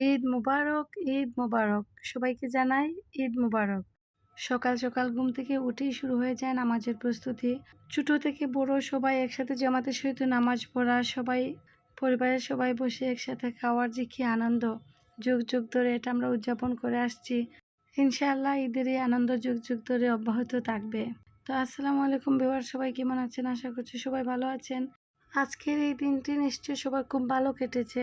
ঈদ মুবারক ঈদ মুবারক। সবাইকে জানাই ঈদ মুবারক। সকাল সকাল ঘুম থেকে উঠেই শুরু হয়ে যায় নামাজের প্রস্তুতি। ছোটো থেকে বড় সবাই একসাথে জামাতের সহিত নামাজ পড়া, সবাই পরিবারের সবাই বসে একসাথে খাওয়ার যে কী আনন্দ। যুগ যুগ ধরে এটা আমরা উদযাপন করে আসছি। ইনশাআল্লাহ ঈদের এই আনন্দ যুগ যুগ ধরে অব্যাহত থাকবে। তো আসসালামু আলাইকুম বিবার সবাই কেমন আছেন? আশা করছি সবাই ভালো আছেন। আজকের এই দিনটি নিশ্চয়ই সবার খুব ভালো কেটেছে।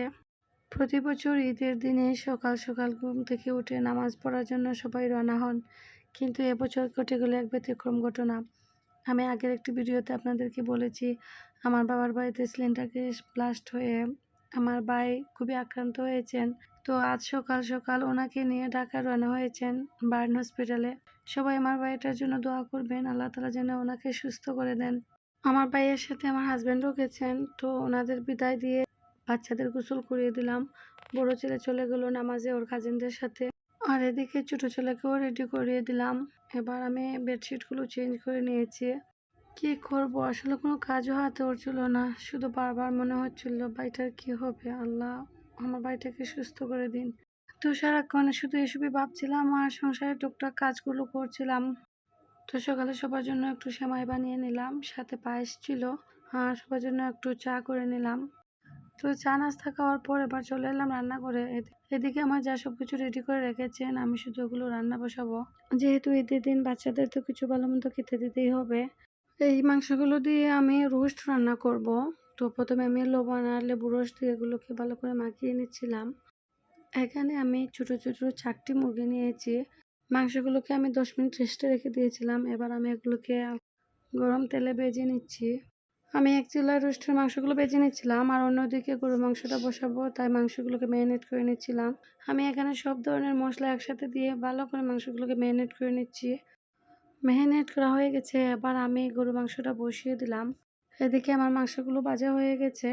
প্রতি বছর ঈদের দিনে সকাল সকাল ঘুম থেকে উঠে নামাজ পড়ার জন্য সবাই রওনা হন। কিন্তু এবছর ঘটে গেল এক ব্যতিক্রম ঘটনা। আমি আগের একটি ভিডিওতে আপনাদেরকে বলেছি, আমার বাবার বাড়িতে সিলিন্ডার গ্যাস ব্লাস্ট হয়ে আমার ভাই খুবই আক্রান্ত হয়েছেন। তো আজ সকাল সকাল ওনাকে নিয়ে ঢাকা রওনা হয়েছেন বার্ন হসপিটালে। সবাই আমার ভাইটার জন্য দোয়া করবেন, আল্লাহ তালা যেন ওনাকে সুস্থ করে দেন। আমার ভাইয়ের সাথে আমার হাজব্যান্ডও গেছেন, তো ওনাদের বিদায় দিয়ে বাচ্চাদের গোসল করিয়ে দিলাম। বড় ছেলে চলে গেল নামাজে ওর কাজিনদের সাথে। আর এদিকে ছোট ছেলেকেও রেডি করিয়ে দিলাম। এবার আমি বেডশিটগুলো চেঞ্জ করে নিয়েছি। কি করব? আসলে কোনো কাজও হাতে উঠছিল না। শুধু বারবার মনে হচ্ছিল, বাড়িটার কি হবে? আল্লাহ, আমার বাড়িটাকে সুস্থ করে দিন। তো সারাক্ষণ শুধু এসবই ভাবছিলাম আর সংসারে টুকটাক কাজগুলো করছিলাম। তো সকালে সবার জন্য একটু সেমাই বানিয়ে নিলাম, সাথে পায়েস ছিল। আর সবার জন্য একটু চা করে নিলাম। তো চা নাস্তা খাওয়ার পর এবার চলে এলাম রান্না করে এদিকে আমার যা সব কিছু রেডি করে রেখেছেন, আমি শুধু ওগুলো রান্না বসাবো। যেহেতু ঈদের দিন বাচ্চাদের তো কিছু ভালো মন্দ খেতে দিতেই হবে। এই মাংসগুলো দিয়ে আমি রোস্ট রান্না করব। তো প্রথমে আমি লবণ আর লেবু রস দিয়ে এগুলোকে ভালো করে মাখিয়ে নিচ্ছিলাম। এখানে আমি ছোট ছোট চারটি মুরগি নিয়েছি। মাংসগুলোকে আমি দশ মিনিট রেস্টে রেখে দিয়েছিলাম। এবার আমি এগুলোকে গরম তেলে ভেজে নিচ্ছি। আমি এক চুলা রোস্টের মাংসগুলো বেজে নিচ্ছিলাম আর অন্যদিকে গরুর মাংসটা বসাবো, তাই মাংসগুলোকে ম্যারিনেট করে নিচ্ছিলাম। আমি এখানে সব ধরনের মশলা একসাথে দিয়ে ভালো করে মাংসগুলোকে ম্যারিনেট করে নিচ্ছি। ম্যারিনেট করা হয়ে গেছে, এবার আমি গরু মাংসটা বসিয়ে দিলাম। এদিকে আমার মাংসগুলো বাজা হয়ে গেছে।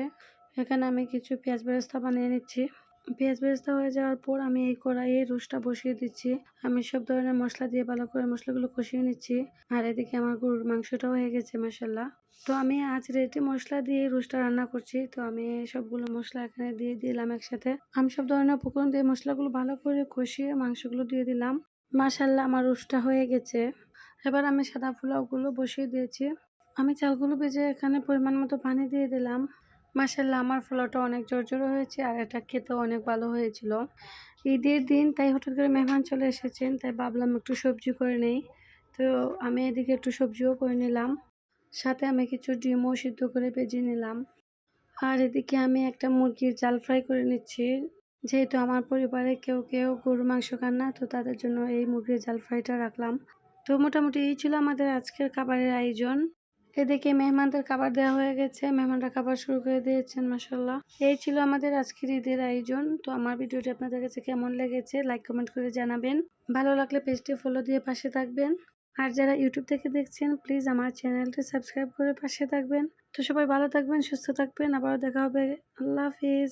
এখানে আমি কিছু পেঁয়াজ ব্যবস্থা বানিয়ে নিচ্ছি। পেঁয়াজ বেরেস্তা হয়ে যাওয়ার পর আমি এই কড়াইয়ে রোস্টটা বসিয়ে দিচ্ছি। আমি সব ধরনের মশলা দিয়ে ভালো করে মশলাগুলো কষিয়ে নিচ্ছি। আর এদিকে আমার গরুর মাংসটাও হয়ে গেছে মশাল্লা তো আমি আজ রেডি মশলা দিয়ে রোস্টটা রান্না করছি। তো আমি সবগুলো মশলা এখানে দিয়ে দিলাম একসাথে। আমি সব ধরনের উপকরণ দিয়ে মশলাগুলো ভালো করে কষিয়ে মাংসগুলো দিয়ে দিলাম। মাসাল্লাহ আমার রোস্টটা হয়ে গেছে। এবার আমি সাদা পোলাওগুলো বসিয়ে দিয়েছি। আমি চালগুলো ভেজে এখানে পরিমাণ মতো পানি দিয়ে দিলাম। মাসাল্লাহ আমার পোলাওটা অনেক জোরজোরো হয়েছে আর এটা খেতেও অনেক ভালো হয়েছিল। ঈদের দিন তাই হঠাৎ করে মেহমান চলে এসেছেন, তাই ভাবলাম একটু সবজি করে নেই। তো আমি এদিকে একটু সবজিও করে নিলাম, সাথে আমি কিছু ডিমও সিদ্ধ করে ভেজে নিলাম। আর এদিকে আমি একটা মুরগির জাল ফ্রাই করে নিচ্ছি। যেহেতু আমার পরিবারে কেউ কেউ গরু মাংস খান না, তো তাদের জন্য এই মুরগির জাল ফ্রাইটা রাখলাম। তো মোটামুটি এই ছিল আমাদের আজকের খাবারের আয়োজন। এদিকে মেহমানদের খাবার দেওয়া হয়ে গেছে। মেহমানরা খাবার শুরু করে দিয়েছেন মাসাল্লাহ এই ছিল আমাদের আজকের ঈদের আয়োজন। তো আমার ভিডিওটি আপনাদের কাছে কেমন লেগেছে লাইক কমেন্ট করে জানাবেন। ভালো লাগলে পেজটি ফলো দিয়ে পাশে থাকবেন। আর যারা ইউটিউব থেকে দেখছেন প্লিজ আমার চ্যানেলটি সাবস্ক্রাইব করে পাশে থাকবেন। তো সবাই ভালো থাকবেন, সুস্থ থাকবেন। আবারও দেখা হবে। আল্লাহ হাফিজ।